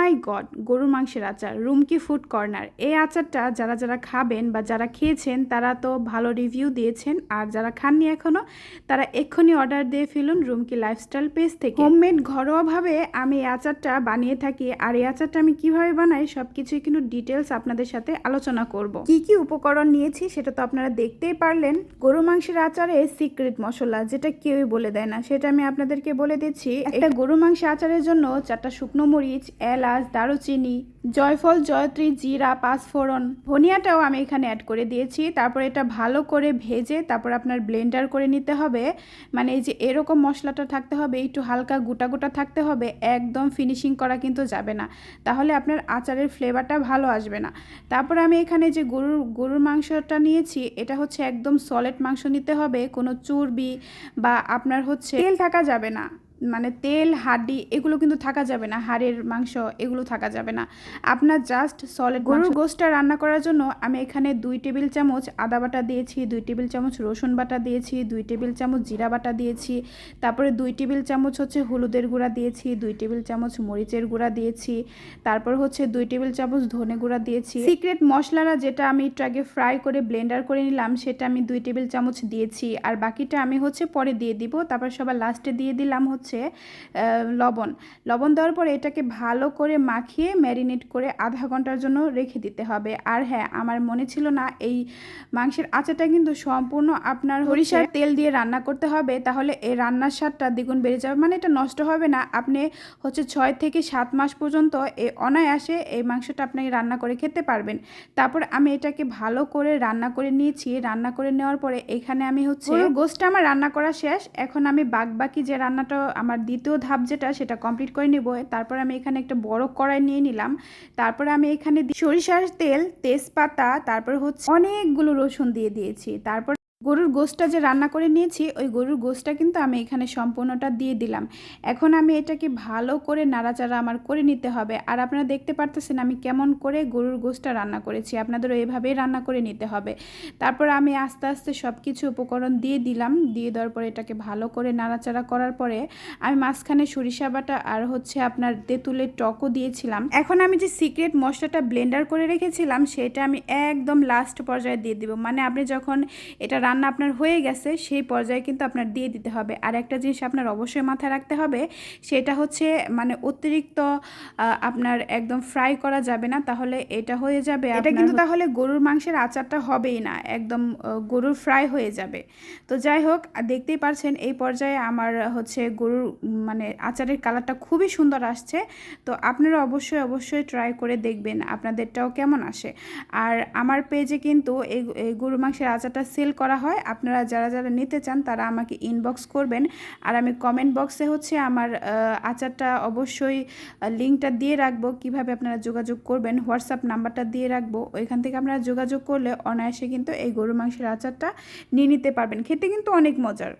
মাই god গরুর মাংসের আচার। Rumki food corner. এই আচারটা যারা যারা খাবেন বা যারা খেয়েছেন তারা তো ভালো রিভিউ দিয়েছেন। আর যারা খাননি এখনও তারা এক্ষুনি অর্ডার দিয়ে ফেলুন রুমকি লাইফস্টাইল পেজ থেকে। হোমমেড ঘরোয়াভাবে আমি এই আচারটা বানিয়ে থাকি। আর এই আচারটা আমি কীভাবে বানাই সব কিছুই কিন্তু ডিটেলস আপনাদের সাথে আলোচনা করব। কি কি উপকরণ নিয়েছি সেটা তো আপনারা দেখতেই পারলেন। গরু মাংসের আচারে সিক্রেট মশলা যেটা কেউই বলে দেয় না। সেটা আমি আপনাদেরকে বলে দিচ্ছি। একটা গরু মাংসের আচারের জন্য চারটা শুকনো মরিচ এলাচ দারুচিনি, জয়ফল, জয়ত্রী, জিরা, পাঁচফোড়ন ধনিয়াটাও আমি এখানে অ্যাড করে দিয়েছি। তারপর এটা ভালো করে ভেজে তারপর আপনার ব্লেন্ডার করে নিতে হবে। মানে এই যে এরকম মশলাটা থাকতে হবে, একটু হালকা গোটা গোটা থাকতে হবে, একদম ফিনিশিং করা কিন্তু যাবে না। তাহলে আপনার আচারের ফ্লেভারটা ভালো আসবে না। তারপর আমি এখানে যে গরুর গরুর মাংসটা নিয়েছি, এটা হচ্ছে একদম সলিড মাংস নিতে হবে। কোনো চর্বি বা আপনার হচ্ছে তেল থাকা যাবে না। মানে তেল হাড্ডি এগুলো কিন্তু থাকা যাবে না হাড়ের মাংস এগুলো থাকা যাবে না। আপনার জাস্ট সলিড গরুর গোশটা রান্না করার জন্য আমি এখানে দুই টেবিল চামচ আদা বাটা দিয়েছি দুই টেবিল চামচ রসুন বাটা দিয়েছি দুই টেবিল চামচ জিরা বাটা দিয়েছি তারপরে দুই টেবিল চামচ হচ্ছে হলুদের গুঁড়া দিয়েছি দুই টেবিল চামচ মরিচের গুঁড়া দিয়েছি তারপর হচ্ছে দুই টেবিল চামচ ধনে গুঁড়া দিয়েছি। সিক্রেট মশলাটা যেটা আমি একটু আগে ফ্রাই করে ব্লেন্ডার করে নিলাম সেটা আমি দুই টেবিল চামচ দিয়েছি। আর বাকিটা আমি হচ্ছে পরে দিয়ে দিব তারপর সবার লাস্টে দিয়ে দিলাম হচ্ছে লবণ। লবণ দেওয়ার পরে এটাকে ভালো করে মাখিয়ে ম্যারিনেট করে আধা ঘণ্টার জন্য রেখে দিতে হবে। আর হ্যাঁ আমার মনে ছিল না এই মাংসের আচারটা কিন্তু সম্পূর্ণ আপনার সরিষার তেল দিয়ে রান্না করতে হবে তাহলে এই রান্নার স্বাদটা দ্বিগুণ বেড়ে যাবে। মানে এটা নষ্ট হবে না। আপনি হচ্ছে ছয় থেকে সাত মাস পর্যন্ত এই অনায়াসে এই মাংসটা আপনি রান্না করে খেতে পারবেন। তারপর আমি এটাকে ভালো করে রান্না করে নিয়েছি। রান্না করে নেওয়ার পরে এখানে আমি হচ্ছে গোস্টটা আমার রান্না করা শেষ। এখন আমি বাদ বাকি যে রান্নাটা আমার দ্বিতীয় ধাপ যেটা, সেটা কমপ্লিট করে নেব। তারপর আমি এখানে একটা বড় কড়াই নিয়ে নিলাম। তারপরে আমি এখানে সরিষার তেল, তেজপাতা, তারপর হচ্ছে অনেকগুলো রসুন দিয়ে দিয়েছি। তারপর গরুর গোশটা যে রান্না করে নিয়েছি, ওই গরুর গোশটা কিন্তু আমি এখানে সম্পূর্ণটা দিয়ে দিলাম। এখন আমি এটাকে ভালো করে নাড়াচাড়া আমার করে নিতে হবে। আর আপনারা দেখতে পারতেছেন আমি কেমন করে গরুর গোশটা রান্না করেছি, আপনাদেরও এভাবেই রান্না করে নিতে হবে। তারপর আমি আস্তে আস্তে সব কিছু উপকরণ দিয়ে দিলাম, দিয়ে দেওয়ার পরে এটাকে ভালো করে নাড়াচাড়া করার পরে আমি মাঝখানে সরিষা বাটা আর হচ্ছে আপনার তেঁতুলের টকও দিয়েছিলাম। এখন আমি যে সিক্রেট মশলাটা ব্লেন্ডার করে রেখেছিলাম, সেটা আমি একদম লাস্ট পর্যায়ে দিয়ে দিব। মানে আপনি যখন এটা রান্না আপনার হয়ে গেছে সেই পর্যায়ে কিন্তু আপনার দিয়ে দিতে হবে। আর একটা জিনিস আপনার অবশ্যই মাথায় রাখতে হবে সেটা হচ্ছে মানে অতিরিক্ত আপনার একদম ফ্রাই করা যাবে না তাহলে এটা হয়ে যাবে এটা কিন্তু তাহলে গরুর মাংসের আচারটা হবেই না একদম গরুর ফ্রাই হয়ে যাবে। তো যাই হোক দেখতেই পারছেন এই পর্যায়ে আমার হচ্ছে গরুর মানে আচারের কালারটা খুবই সুন্দর আসছে। তো আপনারা অবশ্যই অবশ্যই ট্রাই করে দেখবেন আপনাদেরটাও কেমন আসে। আর আমার পেজে কিন্তু এই গরু মাংসের আচারটা সেল করা হয়, আপনারা যারা যারা নিতে চান তারা আমাকে ইনবক্স করবেন। আর আমি কমেন্ট বক্সে হচ্ছে আমার আচারটা অবশ্যই লিঙ্কটা দিয়ে রাখব। কীভাবে আপনারা যোগাযোগ করবেন হোয়াটসঅ্যাপ নাম্বারটা দিয়ে রাখব। ওইখান থেকে আপনারা যোগাযোগ করলে অনায়াসে কিন্তু এই গরু মাংসের আচারটা নিয়ে নিতে পারবেন। খেতে কিন্তু অনেক মজার।